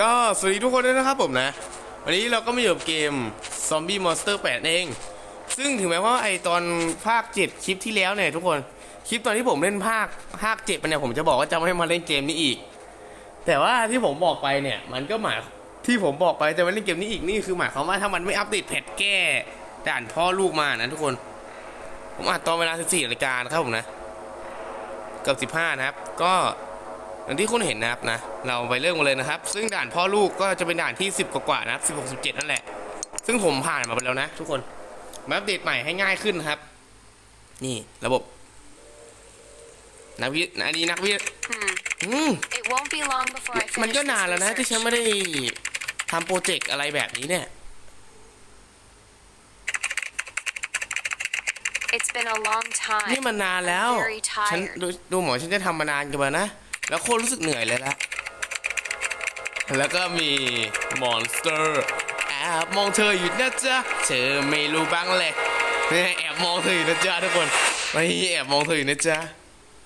ก็สวัสดีทุกคนด้วยนะครับผมนะ วันนี้เราก็มาอยู่กับเกม Zombie Monster 8เอง ซึ่งถึงแม้ว่าไอตอนภาค 7 คลิปที่แล้วเนี่ยทุกคน คลิปตอนที่ผมเล่นภาคภาค 7เนี่ยผมจะบอกว่าจะไม่มาเล่นเกมนี้อีก แต่ว่าที่ผมบอกไปเนี่ยมันก็หมายที่ผมบอกไปจะไม่เล่นเกมนี้อีกนี่คือหมายความว่าถ้ามันไม่อัปเดตแพทแก้ด่านพ่อลูกมานะทุกคน ผมอัดตอนเวลา 14นาฬิกานะครับผมนะ เกับ15 นะครับ ก็อย่างที่คุณเห็นนะครับนะ เราไปเริ่มกันเลยนะครับ ซึ่งด่านพ่อลูกก็จะเป็นด่านที่ 10 กว่าๆนะครับ16 17นั่นแหละ ซึ่งผมผ่านมาไปแล้วนะ ทุกคนมาอัปเดตใหม่ให้ง่ายขึ้นนะครับ นี่ระบบ นักวิทย์อันนี้นักวิทย์ Hmm. อืม It won't be long before I มัน finish ก็ this นานแล้วนะ ที่ research. ฉันไม่ได้ทำโปรเจกต์อะไรแบบนี้เนี่ย It's been a long นี่ time. มันนานแล้ว very ฉัน tired. ดูดูหมอฉันจะทำมานานกันมานะ แล้วโคตรรู้สึกเหนื่อยเลยละ แล้วก็มีมอนสเตอร์แอบมองเธออยู่นะจ๊ะ เธอไม่รู้บ้างเลยแอบมองเธออยู่นะจ๊ะทุกคนไม่แอบมองเธออยู่นะจ๊ะ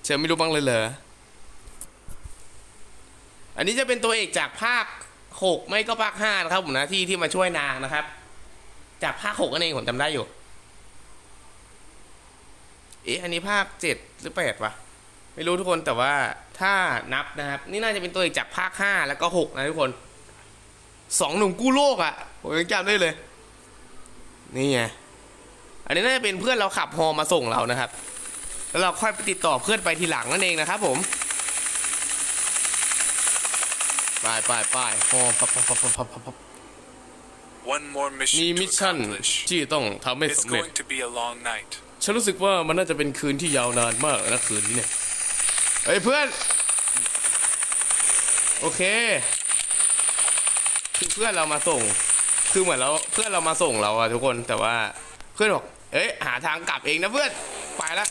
เธอไม่รู้บ้างเลยเหรอ อันนี้จะเป็นตัวเอกจากภาคหกไม่ก็ภาคห้านะครับผมนะที่ที่มาช่วยนางนะครับ จากภาคหกนั่นเองผมจำได้อยู่ เอ๊ะอันนี้ภาคเจ็ดหรือแปดวะ ไม่รู้ทุกคนแต่ว่าถ้านับนะครับ นี่น่าจะเป็นตัวเอกจากภาคห้าแล้วก็หกนะทุกคนสองหนุ่มกู้โลกอะ่ะผมยังจำได้เลย นี่ไงอันนี้น่าจะเป็นเพื่อนเราขับฮอมาส่งเรานะครับ แล้วเราค่อยไปติดต่อเพื่อนไปทีหลังนั่นเองนะครับผมไปไปไปฮอปับปับปับปับปับปับ One more มี mission มิช to ชั่น accomplish. ที่ต้องทำให้ It's สำเร็จ going to be a long night. ฉันรู้สึกว่ามันน่าจะเป็นคืนที่ยาวนานมากเลยนะคืนนี้เนี่ย เฮ้ยเพื่อน โอเค คือเพื่อนเรามาส่ง คือเหมือนเราเพื่อนเรามาส่งเราอะทุกคนแต่ว่าเพื่อนบอกเอ้ยหาทางกลับเองนะเพื่อนไปละ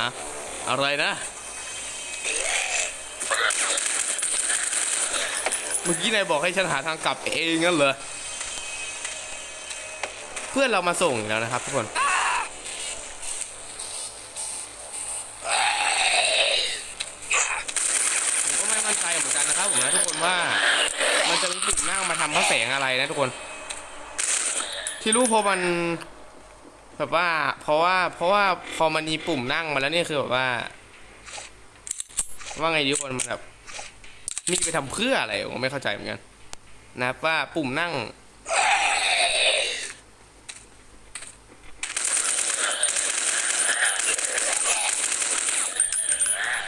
ฮะอะไรนะเมื่อกี้นายบอกให้ฉันหาทางกลับเองงั้นเหรอเพื่อนเรามาส่งแล้วนะครับทุกคน ผมก็ไม่มั่นใจเหมือนกันนะครับผมนะทุกคนว่า มันจะมีปุ่มนั่งมาทำพระแสงอะไร นะทุกคน ที่รู้เพราะมันแบบว่า เพราะว่า เพราะว่าพอมันมีปุ่มนั่งมาแล้วนี่คือแบบว่า ว่าไงดีทุกคนมันแบบมีไปทำเพื่ออะไรผมไม่เข้าใจเหมือนกัน นะครับว่าปุ่มนั่ง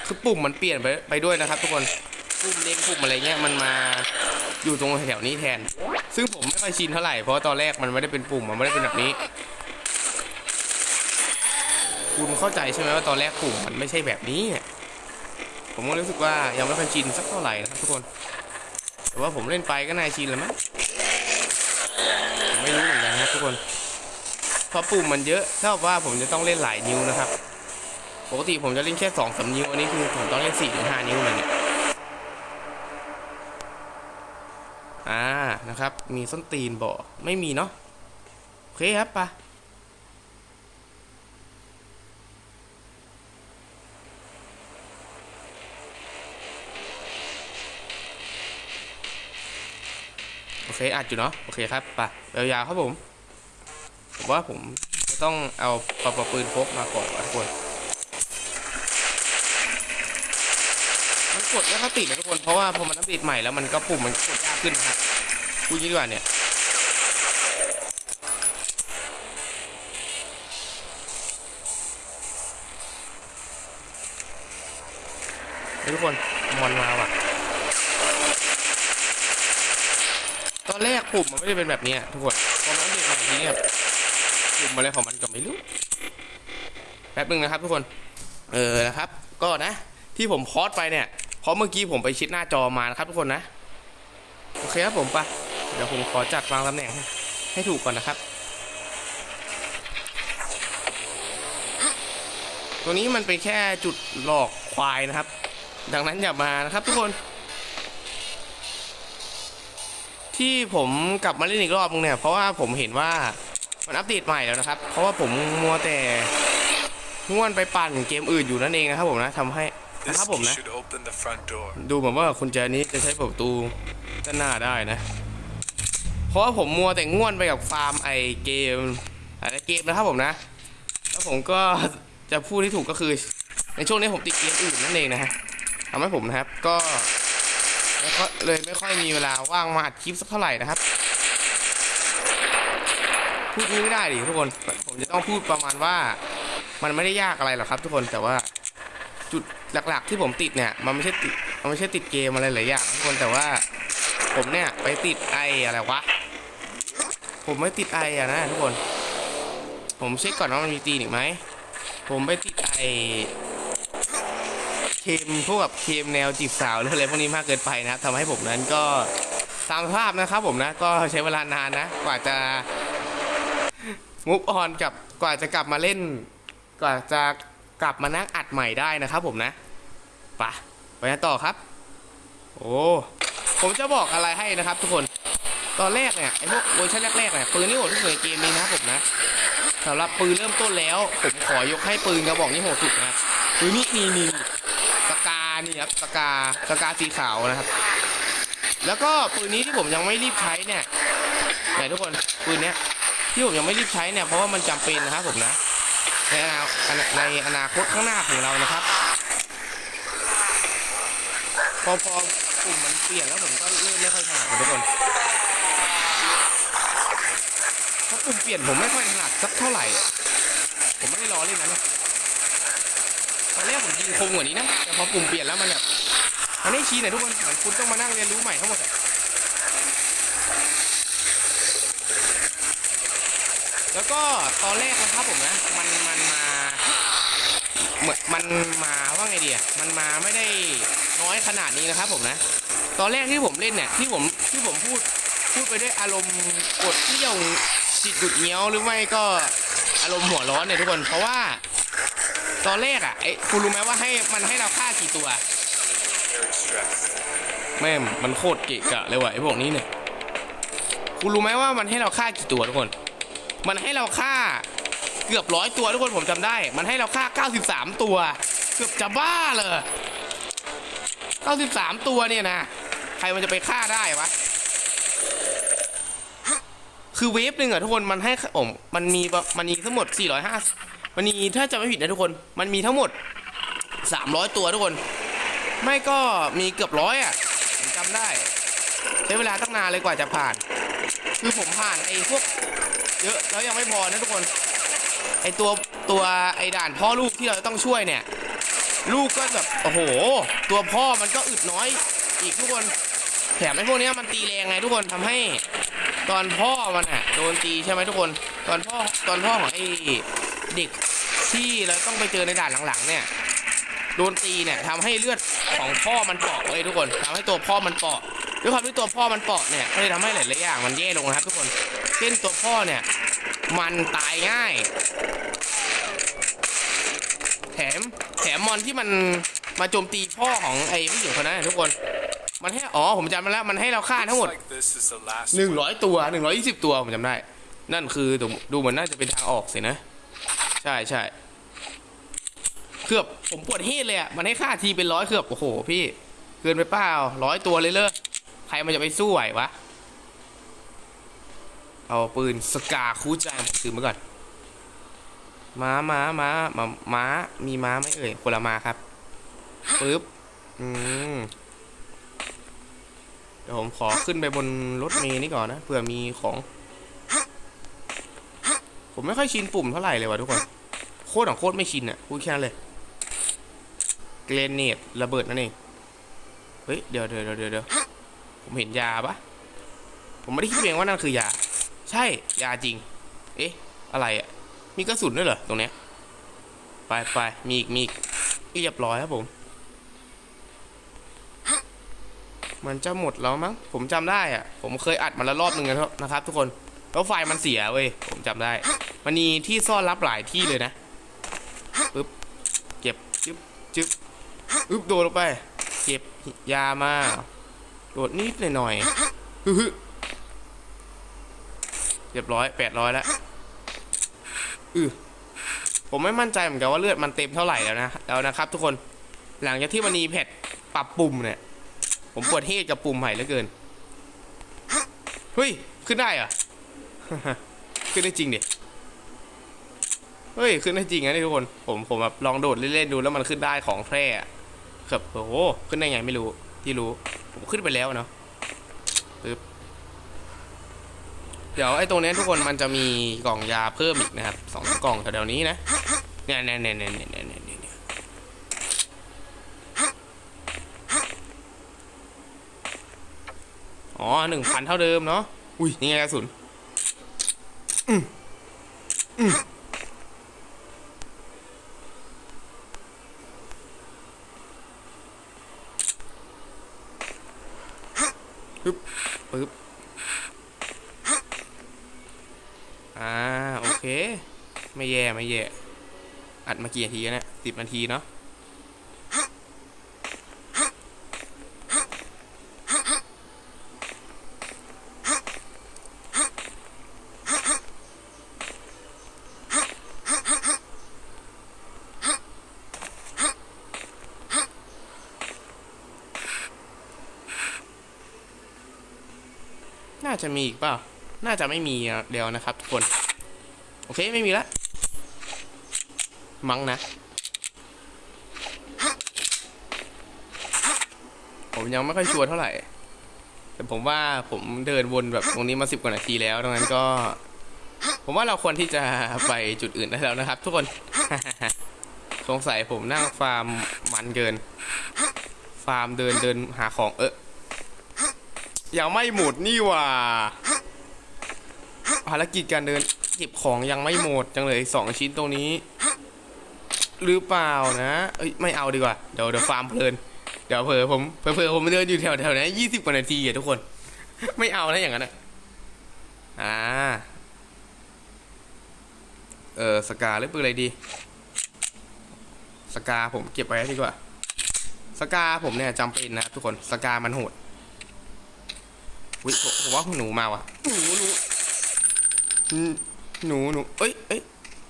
คือปุ่มมันเปลี่ยนไปไปด้วยนะครับ ทุกคนปุ่มเล็กปุ่มอะไรเงี้ยมันมาอยู่ตรงแถวๆนี้แทน ซึ่งผมไม่ค่อยชินเท่าไหร่ เพราะตอนแรกมันไม่ได้เป็นปุ่มมันไม่ได้เป็นแบบนี้ คุณเข้าใจใช่ไหมว่าตอนแรกปุ่มมันไม่ใช่แบบนี้ ผมก็รู้สึกว่ายังไม่ค่อยชินสักเท่าไหร่นะครับทุกคน แต่ว่าผมเล่นไปก็น่าชินแล้วมั้งไม่รู้เหมือนกันนะครับทุกคน เพราะปุ่มมันเยอะเท่ากับว่าผมจะต้องเล่นหลายนิ้วนะครับ ปกติผมจะเล่นแค่สองสามนิ้ว อันนี้คือผมต้องเล่นสี่ถึงห้านิ้วเลยเนี่ย อ่า นะครับ มีส้นตีนบ่อไม่มีเนาะโอเคครับปะโอเคอัดอยู่เนาะโอเคครับปะยาวๆครับผมผมว่าผมจะต้องเอาปะปะปืนพกมาก่อนวะทุกคนมันกดแล้วก็ติดนะทุกคนเพราะว่าพอมันอัปเดตใหม่แล้วมันก็ปุ่มมันกดยากขึ้นนะครับ พูดงี้ดีกว่าเนี่ยทุกคนมอนมาว่ะ ตอนแรกปุ่มมันไม่ได้เป็นแบบนี้ทุกคนพอมันอัปเดตใหม่ทีเนี่ยปุ่มอะไรของมันก็ไม่รู้แป๊บนึงนะครับทุกคน เออนะครับ ก็นะ ที่ผมพอดไปเนี่ย เพราะเมื่อกี้ผมไปชิดหน้าจอมานะครับทุกคนนะ โอเคครับผมไปะ เดี๋ยวผมขอจัดวางตำแหน่งให้ให้ถูกก่อนนะครับ ตัวนี้มันเป็นแค่จุดหลอกควายนะครับ ดังนั้นอย่ามานะครับทุกคน ที่ผมกลับมาเล่นอีกรอบนึงเนี่ยเพราะว่าผมเห็นว่ามันอัปเดตใหม่แล้วนะครับ เพราะว่าผมมัวแต่ง่วนไปปั่นเกมอื่นอยู่นั่นเองนะครับผมนะทำให้ This นะครับผม key นะ should open the front door. ดูเหมือนว่าคุณแจนี้จะใช้เปิดประตูก็น่าได้นะ เพราะว่าผมมัวแต่ง่วนไปกับฟาร์มไอเกมอะไรเกมนะครับผมนะ แล้วผมก็จะพูดที่ถูกก็คือ ในช่วงนี้ผมติดเกมอื่นนั่นเองนะฮะทำให้ผมนะครับก็เลยไม่ค่อยมีเวลาว่างมาอัดคลิปสักเท่าไหร่นะครับ พูดนี้ไม่ได้ดิทุกคน ผมจะต้องพูดประมาณว่า มันไม่ได้ยากอะไรหรอกครับ ทุกคนแต่ว่าจุดหลักๆ ที่ผมติดเนี่ย มันไม่ใช่ติดมันไม่ใช่ติดเกมอะไรหลายอย่างทุกคนแต่ว่า ผมเนี่ยไปติดไออะไรวะ ผมไม่ติดไออะนะทุกคน ผมเช็คก่อนว่ามันมีตีนอีกไหม ผมไปติดไอเคมพวกกับเคมแนวจีบสาวหรืออะไรพวกนี้มากเกินไปนะทำให้ผมนั้นก็ตามภาพนะครับผมนะก็ใช้เวลานานนะ กว่าจะมุกออนกับกว่าจะกลับมาเล่น กว่าจะกลับมานั่งอัดใหม่ได้นะครับผมนะปะไปกันต่อครับ โอ้ผมจะบอกอะไรให้นะครับทุกคน ตอนแรกเนี่ยไอ้พวกเวอร์ชันแรกๆเนี่ยปืนที่โหดที่สุดในเกมนี้นะผมนะสำหรับปืนเริ่มต้นแล้วผมขอยกให้ปืนกระบอกนี้โหดสุดนะปืนนี้นี่นี่สกานี่ครับสกาสกาสีขาวนะครับ แล้วก็ปืนนี้ที่ผมยังไม่รีบใช้เนี่ยไหนทุกคนปืนเนี้ยที่ผมยังไม่รีบใช้เนี่ยเพราะว่ามันจำเป็นนะครับผมนะในอนาในอนาคตข้างหน้าของเรานะครับพอพอกลุ่มมันเปลี่ยนแล้วผมก็เริ่มไม่ค่อยถนัดทุกคน เพราปุ่มเปลี่ยนผมไม่ค่อยถนัดสักเท่าไหร่ ผมไม่ได้รอเล่นนะเนี่ยตอนแรกผมยิงคมกว่านี้นะแต่พอกลุ่มเปลี่ยนแล้วมันแบบมันไม่ชี้หน่อยทุกคนเหมือนคุณต้องมานั่งเรียนรู้ใหม่ทั้งหมดแล้วก็ตอนแรกนะครับผมนะมันมันมาเหมือนมันมาว่าไงดีอะมันมาไม่ได้น้อยขนาดนี้นะครับผมนะ ตอนแรกที่ผมเล่นเนี่ยที่ผมที่ผมพูด พูดไปด้วยอารมณ์กดเที่ยวจิตดุดเงี้ยวหรือไม่ก็อารมณ์หัวร้อนเนี่ยทุกคนเพราะว่าตอนแรกอะไอ้คุณรู้ไหมว่าให้มันให้เราฆ่ากี่ตัวแม่มันโคตรเกะกะเลยว่ะไอ้พวกนี้เนี่ยคุณรู้ไหมว่ามันให้เราฆ่ากี่ตัวทุกคน มันให้เราฆ่าเกือบร้อยตัวทุกคนผมจำได้ มันให้เราฆ่า 93 ตัว เกือบจะบ้าเลย 93 ตัวเนี่ยนะ ใครมันจะไปฆ่าได้วะ คือเวฟหนึ่งอะทุกคนมันให้ผมมันมีมันมีทั้งหมด 450 มันมีถ้าจะไม่ผิดนะทุกคน มันมีทั้งหมด 300 ตัวทุกคน ไม่ก็มีเกือบร้อยอะผมจำได้ ใช้เวลาตั้งนานเลยกว่าจะผ่าน คือผมผ่านไอ้พวกเยอะแล้วยังไม่พอนะทุกคน ไอ้ตัวตัวไอ้ด่านพ่อลูกที่เราต้องช่วยเนี่ย ลูกก็แบบโอ้โห ตัวพ่อมันก็อึดน้อยอีกทุกคนแถมไอ้พวกนี้มันตีแรงไงทุกคนทำให้ ตอนพ่อมันอะโดนตีใช่ไหมทุกคน ตอนพ่อตอนพ่อของไอ้เด็กที่เราต้องไปเจอในด่านหลังๆ เนี่ย โดนตีเนี่ยทำให้เลือดของพ่อมันเปราะเลยทุกคนทำให้ตัวพ่อมันเปราะด้วยความที่ตัวพ่อมันเปราะเนี่ยก็เลยทำให้หลายๆอย่างมันแย่ลงนะครับ ทุกคนเช่นตัวพ่อเนี่ย มันตายง่าย แถมแถมมอนที่มันมาโจมตีพ่อของไอ้ผู้หญิงคนนั้นทุกคน มันให้อ๋อผมจำมาแล้วมันให้เราฆ่าทั้งหมด Looks like this is the last หนึ่ง one. ร้อยตัวหนึ่งร้อยยี่สิบตัวผมจำได้ นั่นคือดูดูเหมือนน่าจะเป็นทางออกสินะ ใช่ใช่เกือบผมปวดเฮดเลยอะมันให้ค่าทีเป็นร้อยเกือบโอ้โห พี่เกินไปเปล่าร้อยตัวเลยเลยใครมันจะไปสู้ไหววะเอาปืนสกาคูจางถือมาก่อนม้าม้าม้าม้าม้ามีม้าไหมเอ่ยคนละม้าครับปึ๊บอืม เดี๋ยวผมขอขึ้นไปบนรถเมล์นี่ก่อนนะเผื่อมีของ ผมไม่ค่อยชินปุ่มเท่าไหร่เลยว่ะทุกคนโคตรของโคตรไม่ชินอะพูดแค่นั้นเลยเกรเนตระเบิดนั่นเองเฮ้ยเดี๋ยวเดี๋ยวเดี๋ยวเดี๋ยวผมเห็นยาปะผมไม่ได้คิดเองว่านั่นคือยา ใช่ยาจริง เอ๊ะ อะไรอะ มีกระสุนด้วยเหรอตรงเนี้ยไปไปมีอีกมีอีกเรียบร้อยครับผม มันจะหมดแล้วมั้ง ผมจำได้อะผมเคยอัดมาแล้วรอบหนึ่งนะครับ ทุกคน แล้วไฟมันเสียเว้ย ผมจำได้ มันมีที่ซ่อนรับหลายที่เลยนะปึ๊บ เก็บจึ๊บจึ๊บอึ๊บโดดลงไป เก็บยามา โดดนิดหน่อยฮึฮึเรียบร้อยแปดร้อยแล้วอือผมไม่มั่นใจเหมือนกันว่าเลือดมันเต็มเท่าไหร่แล้วนะ แล้วนะครับ ทุกคน หลังจากที่มันมีแพทปรับปุ่มเนี่ย ผมปวดเฮดกับปุ่มใหม่เหลือเกิน เฮ้ย ขึ้นได้เหรอะขึ้นได้จริงดิ เฮ้ย ขึ้นได้จริงนะนี่ทุกคน ผมผมแบบลองโดดเล่นๆดูแล้วมันขึ้นได้ของแท้อะแบบโอ้โห ขึ้นได้ไงไม่รู้ ที่รู้ ผมขึ้นไปแล้วเนาะปึ๊บเดี๋ยวไอ้ตรงเนี้ยทุกคนมันจะมีกล่องยาเพิ่มอีกนะครับสองกล่องแถวๆนี้นะเนี่ยเนี่ยเนี่ยเนี่ยเนี่ยเนี่ยเนี่ยเนี่ย อ๋อหนึ่งพันเท่าเดิมเนาะ อุ้ยนี่ไงกระสุนอืมอืมปึ๊บปึ๊บ อ่า โอเค ไม่แย่ ไม่แย่ อัดมากี่นาทีแล้วเนี่ยสิบนาทีเนาะ น่า จะมีอีกเปล่า น่าจะไม่มีอะเดียวนะครับทุกคน โอเคไม่มีละ มั้งนะ ผมยังไม่ค่อยชัวร์เท่าไหร่ แต่ผมว่าผมเดินวนแบบตรงนี้มาสิบกว่านาทีแล้วดังนั้นก็ ผมว่าเราควรที่จะไปจุดอื่นได้แล้วนะครับ ทุกคน สงสัยผมนั่งฟาร์มมันเกิน ฟาร์มเดินเดินหาของเออ ยังไม่หมดนี่หว่า ภารกิจการเดินเก็บของยังไม่หมดจังเลยสองชิ้นตรงนี้ หรือเปล่านะเอ้ยไม่เอาดีกว่า เดี๋ยวเดี๋ยวฟาร์มเพลิน เดี๋ยวเผลอผมเผลอผมเดินอยู่แถวแถวนี้ยี่สิบกว่านาทีอะทุกคน ไม่เอานะอย่างนั้นอะอ่า เออสกาหรือปืนอะไรดี สกาผมเก็บไว้ดีกว่า สกาผมเนี่ยจำเป็นนะทุกคน สกามันโหด อุ้ยผมผมว่าหนูมาว่ะ หนูหนูอืมหนูหนูเอ้ยเอ้ย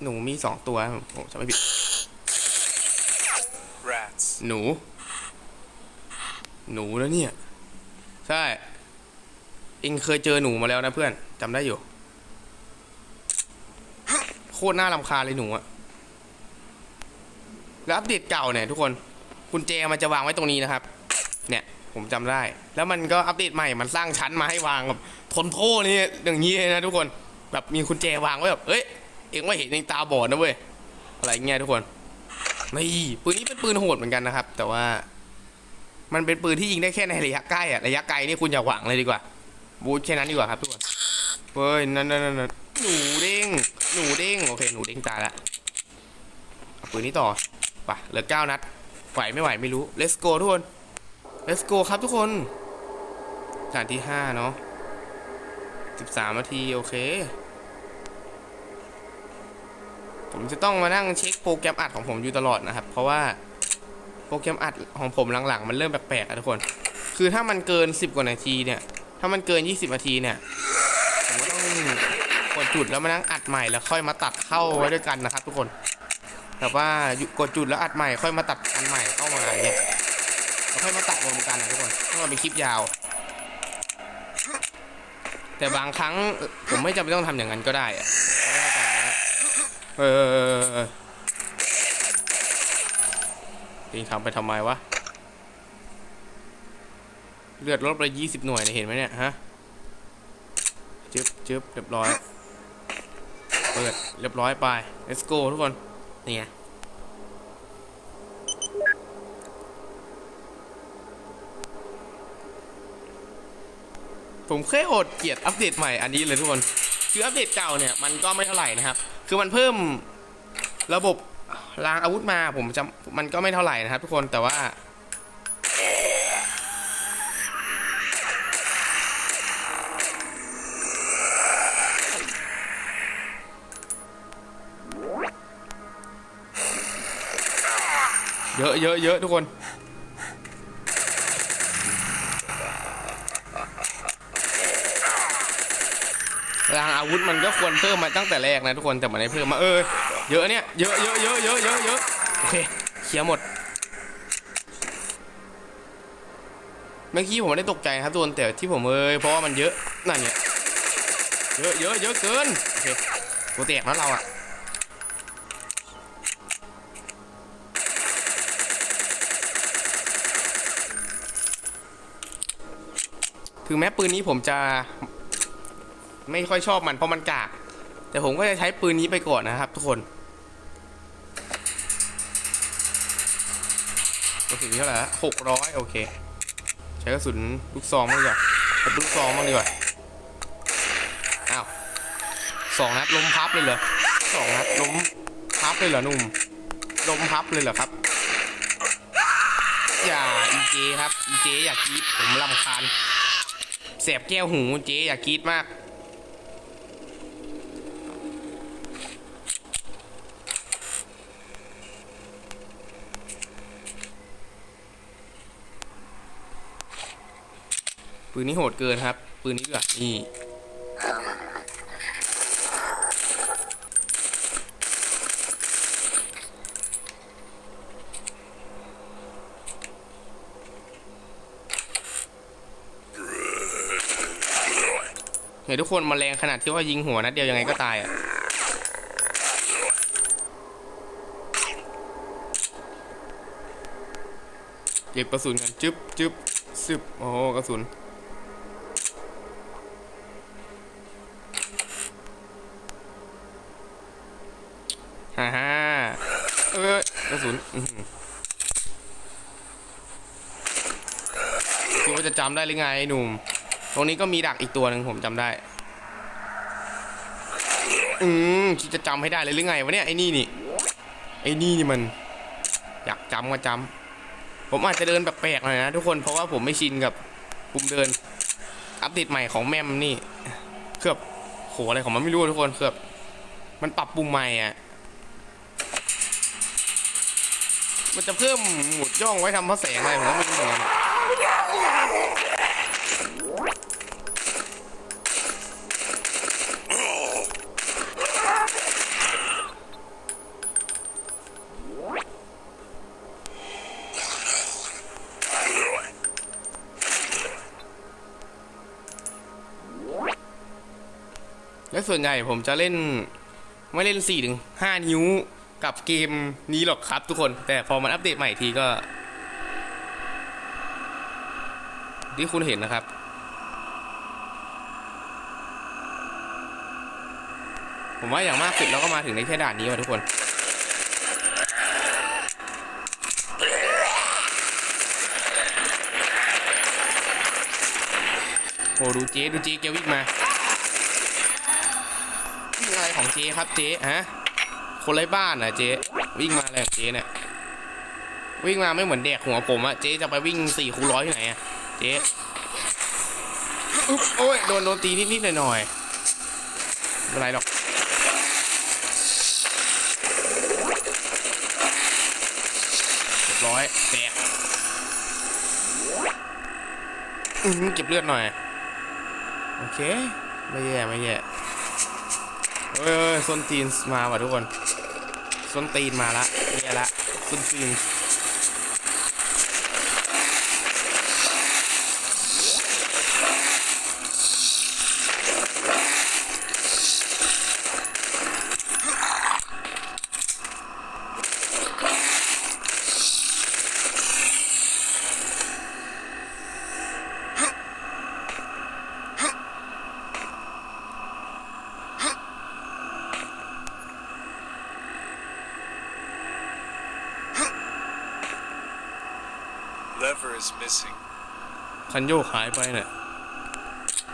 หนูมีสองตัวผมผมจะไม่ผิด Rats. หนู หนูแล้วเนี่ย ใช่ เองเคยเจอหนูมาแล้วนะเพื่อนจำได้อยู่ โคตรน่ารำคาญเลยหนูอะแล้วอัปเดตเก่าเนี่ยทุกคนกุญแจมันจะวางไว้ตรงนี้นะครับ เนี่ย ผมจำได้ แล้วมันก็อัปเดตใหม่มันสร้างชั้นมาให้วางแบบทนโทนี่อย่างนี้นะทุกคนแบบมีกุญแจวางไว้แบบเอ้ยเองไม่เห็นเองตาบอดนะเว้ยอะไรเงี้ยทุกคนนี่ปืนนี้เป็นปืนโหดเหมือนกันนะครับ แต่ว่า มันเป็นปืนที่ยิงได้แค่ในระยะใกล้อะระยะไกลนี่คุณอย่าหวังเลยดีกว่า บูทแค่นั้นดีกว่าครับทุกคนเฮ้ยนั่นนั่นนั่นหนูเด้งหนูเด้งโอเคหนูเด้งตายละปืนนี้ต่อไปะเหลือเก้านัดไหวไม่ไหวไม่รู้ let's go ทุกคน let's go ครับทุกคนด่านที่ห้าเนาะสิบสามนาที โอเค ผมจะต้องมานั่งเช็คโปรแกรมอัดของผมอยู่ตลอดนะครับ เพราะว่าโปรแกรมอัดของผมหลังๆ มันเริ่มแปลกๆอะทุกคน คือถ้ามันเกิน10กว่านาทีเนี่ย ถ้ามันเกิน20นาทีเนี่ย ผมก็ต้องกดจุดแล้วมานั่งอัดใหม่แล้วค่อยมาตัดเข้าไว้ด้วยกันนะครับ ทุกคนแบบว่ากดจุดแล้วอัดใหม่ค่อยมาตัดอันใหม่เข้ามาอย่างเงี้ยแล้วค่อยมาตัด รวมกันนะทุกคนถ้ามันเป็นคลิปยาว แต่บางครั้งผมไม่จำเป็นต้องทำอย่างนั้นก็ได้อะไม่เข้าใจนะเออเองทำไปทำไมวะ เลือดลดไปยี่สิบหน่วยเนี่ยเห็นไหมเนี่ยฮะจึ๊บจึ๊บเรียบร้อย เปิด เรียบร้อยไป let's go ทุกคน นี่ไง ผมแค่อดเกลียดอัปเดตใหม่อันนี้เลยทุกคน คืออัปเดตเก่าเนี่ยมันก็ไม่เท่าไหร่นะครับ คือมันเพิ่มระบบรางอาวุธมาผมจำมันก็ไม่เท่าไหร่นะครับ ทุกคนแต่ว่าเยอะเยอะเยอะทุกคน ราง อาวุธมันก็ควรเพิ่มมาตั้งแต่แรกนะทุกคนแต่มันไม่เพิ่มมาเออเยอะเนี่ยเยอะเยอะเยอะเยอะเยอะเยอะโอเคเคลียร์หมดเมื่อกี้ผมไม่ได้ตกใจครับทุกคนแต่ที่ผมเอยเพราะว่ามันเยอะนั่นเนี่ยเยอะเยอะเยอะเกินโอเคตัวแตกแล้วเราอะถึงแม้ปืนนี้ผมจะ ไม่ค่อยชอบมันเพราะมันกาก แต่ผมก็จะใช้ปืนนี้ไปก่อนนะครับ ทุกคนกระสุนเท่าไหร่หกร้อยโอเค ใช้กระสุนลูกซองบ้างดีกว่าเอาลูกซองบ้างดีกว่าอ้าวสองนัดล้มพับเลยเหรอสองนัดล้มพับเลยเหรอหนุ่มล้มพับเลยเหรอครับ อย่าอีเจครับอีเจอย่ากีดผมลำคาญแสบแก้วหูเจอย่ากีดมาก ปืนนี้โหดเกินครับ ปืนนี้ด้วยนี่เห็นทุกคนมาแรงขนาดที่ว่ายิงหัวนัดเดียวยังไงก็ตายอะเก็บกระสุนกันจึ๊บจึ๊บซึบโอ้กระสุน ฮ่าฮ่าเอ้ยกระสุนอื้อหือ คิดว่าจะจำได้หรือไงหนุ่ม ตรงนี้ก็มีดักอีกตัวหนึ่งผมจำได้ อืมคิดจะจำให้ได้เลยหรือไงวะเนี่ยไอ้นี่นี่ ไอ้นี่นี่มัน อยากจำก็จำ ผมอาจจะเดินแบบแปลกหน่อยนะทุกคน เพราะว่าผมไม่ชินกับปุ่มเดิน อัปเดตใหม่ของแมมนี่ เครือบโหอะไรของมันไม่รู้ทุกคนเครือบมันปรับปุ่มใหม่อะ มันจะเพิ่มหมุดย่องไว้ทำพระแสงอะไรผมก็ไม่รู้เหมือนกันและส่วนใหญ่ผมจะเล่น ไม่เล่น4ถึง5นิ้ว กับเกมนี้หรอกครับทุกคน แต่พอมันอัปเดตใหม่ทีก็ ที่คุณเห็นนะครับ ผมว่าอย่างมากสุดเราก็มาถึงในแค่ด่านนี้ว่ะทุกคนโอ้ดูเจ๊ดูเจ๊แกวิ่งมาอะไรของเจ๊ครับเจ๊ฮะ คนไร้บ้านอะเจ๊วิ่งมาอะไรของเจ๊เนี่ยวิ่งมาไม่เหมือนเด็กหัวผมอะเจ๊จะไปวิ่งสี่คูร้อยที่ไหนอะเจ๊โอ้ยโดนโดนตีนิดๆหน่อยๆไม่เป็นไรหรอกเรียบร้อยแตกอื้อหือเก็บเลือดหน่อย โอเค ไม่แย่ ไม่แย่ เฮ้ยส้นตีนมาว่ะทุกคนส้นตีนมาละแย่ละส้นตีน คันโยกหายไปเนี่ย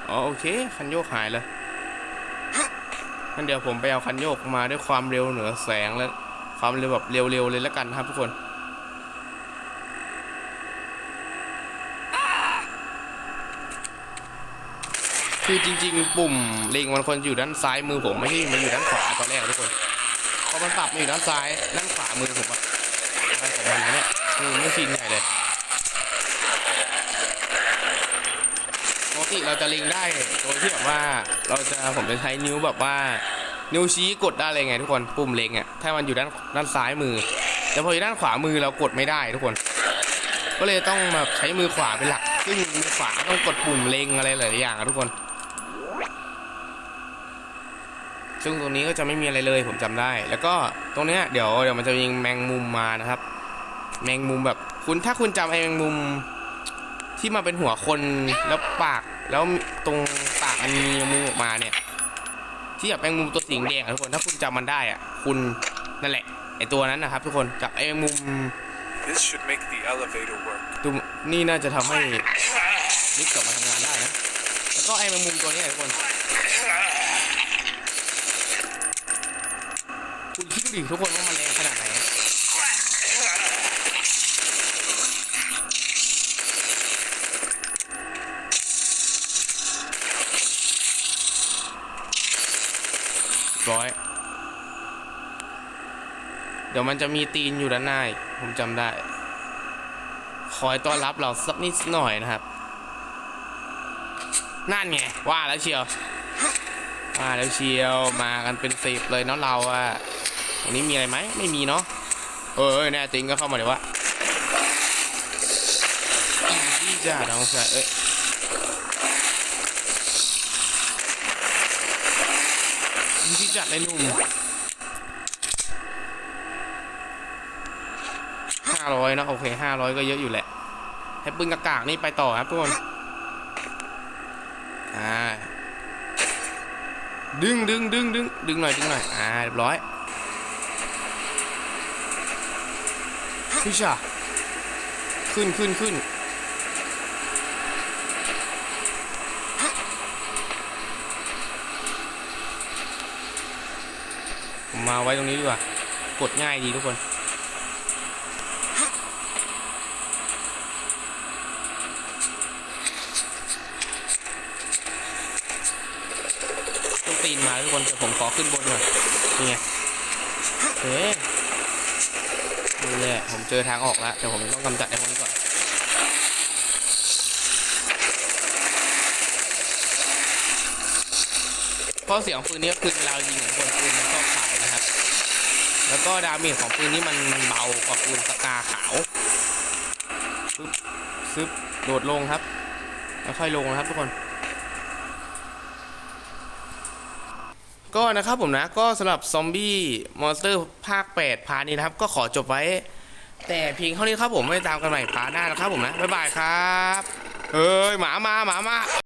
อ๋อโอเค คันโยกหายแล้วงั้นเดี๋ยวผมไปเอาคันโยกมาด้วยความเร็วเหนือแสงและความเร็วแบบเร็วๆเลยแล้วกันนะครับทุกคนคือจริง ๆ ปุ่มเล็งมันควรอยู่ด้านซ้ายมือผมไม่ใช่มันอยู่ด้านขวาตอนแรกทุกคนพอมันปรับมาอยู่ด้านซ้ายด้านขวามือผมอะอะไรของมันวะเนี่ยคือไม่ชินใหญ่เลย ปก ติเราจะเล็งได้โดยที่แบบว่าเราจะผมจะใช้นิ้วแบบว่า นิ้วชี้กดได้เลยไงทุกคนปุ่มเล็งอะถ้ามันอยู่ด้านด้านซ้ายมือ แต่พออยู่ด้านขวามือเรากดไม่ได้ทุกคน ก็เลยต้องแบบใช้มือขวาเป็นหลัก ซึ่งมือขวาต้องกดปุ่มเล็งอะไรหลายอย่างอะทุกคน ซึ่งตรงนี้ก็จะไม่มีอะไรเลยผมจำได้ แล้วก็ตรงเนี้ยเดี๋ยวเดี๋ยวมันจะมีแมงมุมมานะครับ แมงมุมแบบคุณถ้าคุณจำไอ้แมงมุมที่มาเป็นหัวคนแล้วปาก แล้วตรงปากมันมีมือออกมาเนี่ย ที่แบบแมงมุมตัวสีแดงอะทุกคนถ้าคุณจำมันได้อะคุณนั่นแหละไอตัวนั้นนะครับทุกคนกับไอ้แมงมุม This should make the elevator work. ดูนี่น่าจะทำให้ลิฟต์กลับมาทำงานได้นะแล้วก็ไอ้แมงมุมตัวเนี้ยทุกคนคุณคิดดูดิทุกคนว่ามันแรงขนาดไหนอะร้อย เดี๋ยวมันจะมีตีนอยู่ด้านหน้าผมจำได้ คอยต้อนรับเราสักนิดหน่อยนะครับนั่นไงว่าแล้วเชียวว่าแล้วเชียวมากันเป็นสิบเลยเนาะเราอะตรงนี้มีอะไรไหมไม่มีเนาะเออแน่จริงก็เข้ามาเดี๋ยววะที่จะน้องชายเอ้ยที่จัดเลยหนุ่มาร้อยนะโอเคห้าร้อยก็เยอะอยู่แหละให้ปืนกากๆนี่ไปต่อครับทุกคน อ่า ดึงดึงดึงดึงดึงหน่อยดึงหน่อย อ่าเรียบร้อยพี่ชาขึ้นขึ้นขึ้นมาไว้ตรงนี้ดีกว่า กดง่ายดีทุกคน ตีนมาทุกคนแต่ผมขอขึ้นบนหน่อยนี่ไงเฮ้ยนี่แหละผมเจอทางออกแล้วแต่ผมต้องกำจัดไอ้พวกนี้ก่อนเพราะเสียงปืนนี้คือเวลายิงของคนปืนมันชอบขาวนะครับ แล้วก็ดาเมจของปืนนี้มันเบากว่าปืนสกาขาวซึบซึบโดดลงครับแล้วค่อยลงนะครับทุกคน ก็นะครับผมนะก็สำหรับซอมบี้มอนสเตอร์ภาค 8 พาร์ทนี้นะครับ ก็ขอจบไว้ แต่เพียงเท่านี้ครับผมไม่ตามกันใหม่พาร์ทหน้านะครับผมนะ บ๊ายบายครับ เฮ้ย หมามาหมามา